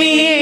নিয়ে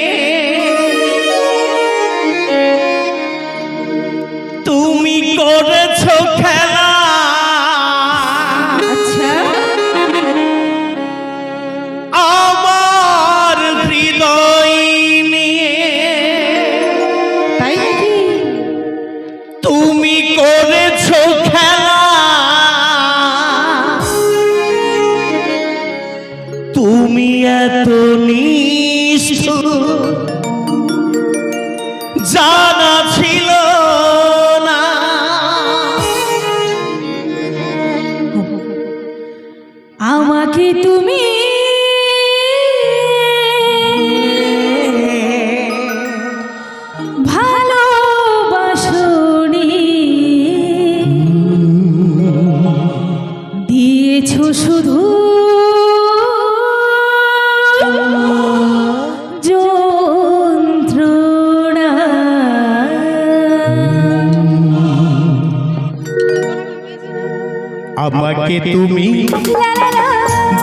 আমাকে তুমি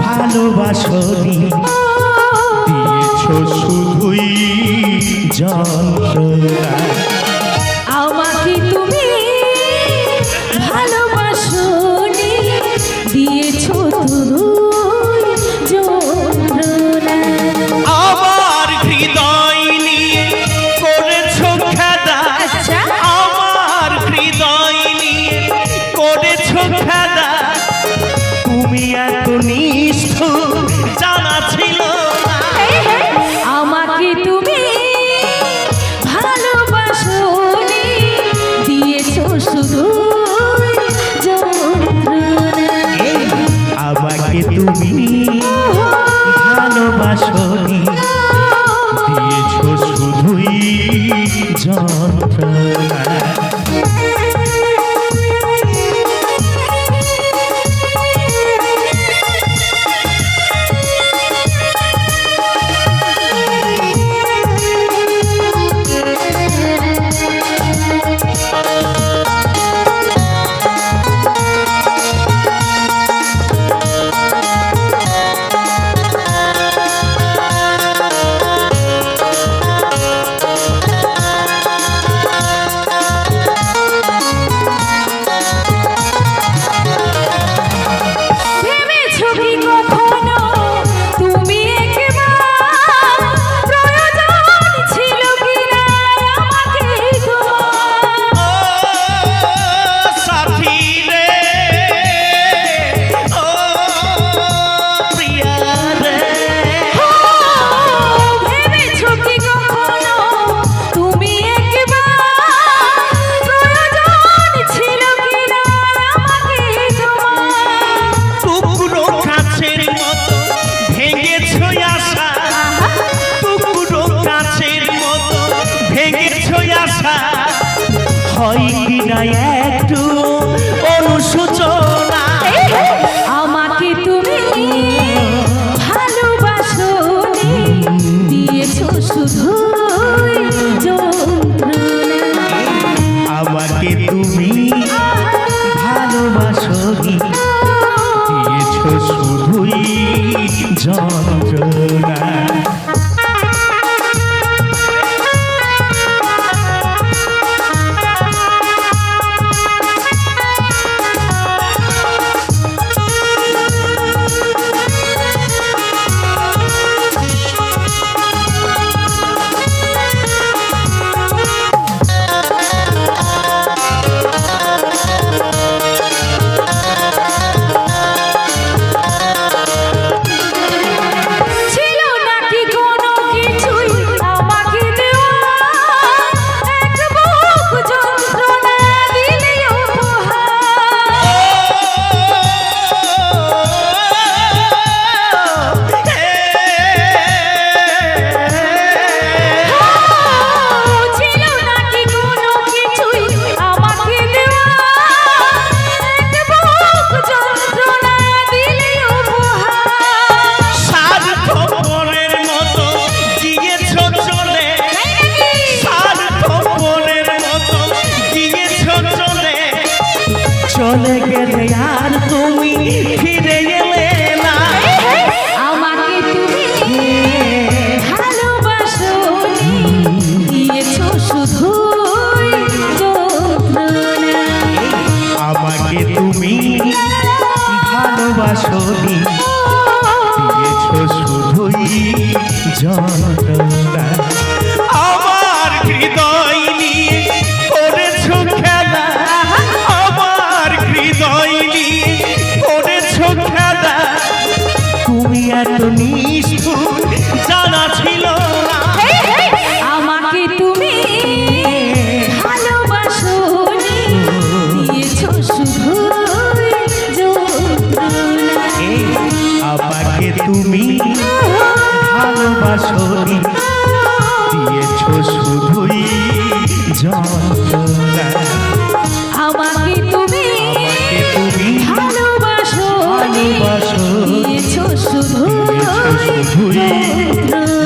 ভালোবাসো দিয়েছ শুধুই যন্ত্রণা। আমাকে তুমি you be হয় কি না একটু অনুসূচনা তুমি ভালোবাসো বাসরি দিয়েছ শুধুই যন্ত্রণা আমাকে তুমি তুমি ভালোবাসো দিয়েছ শুধুই যন্ত্রণা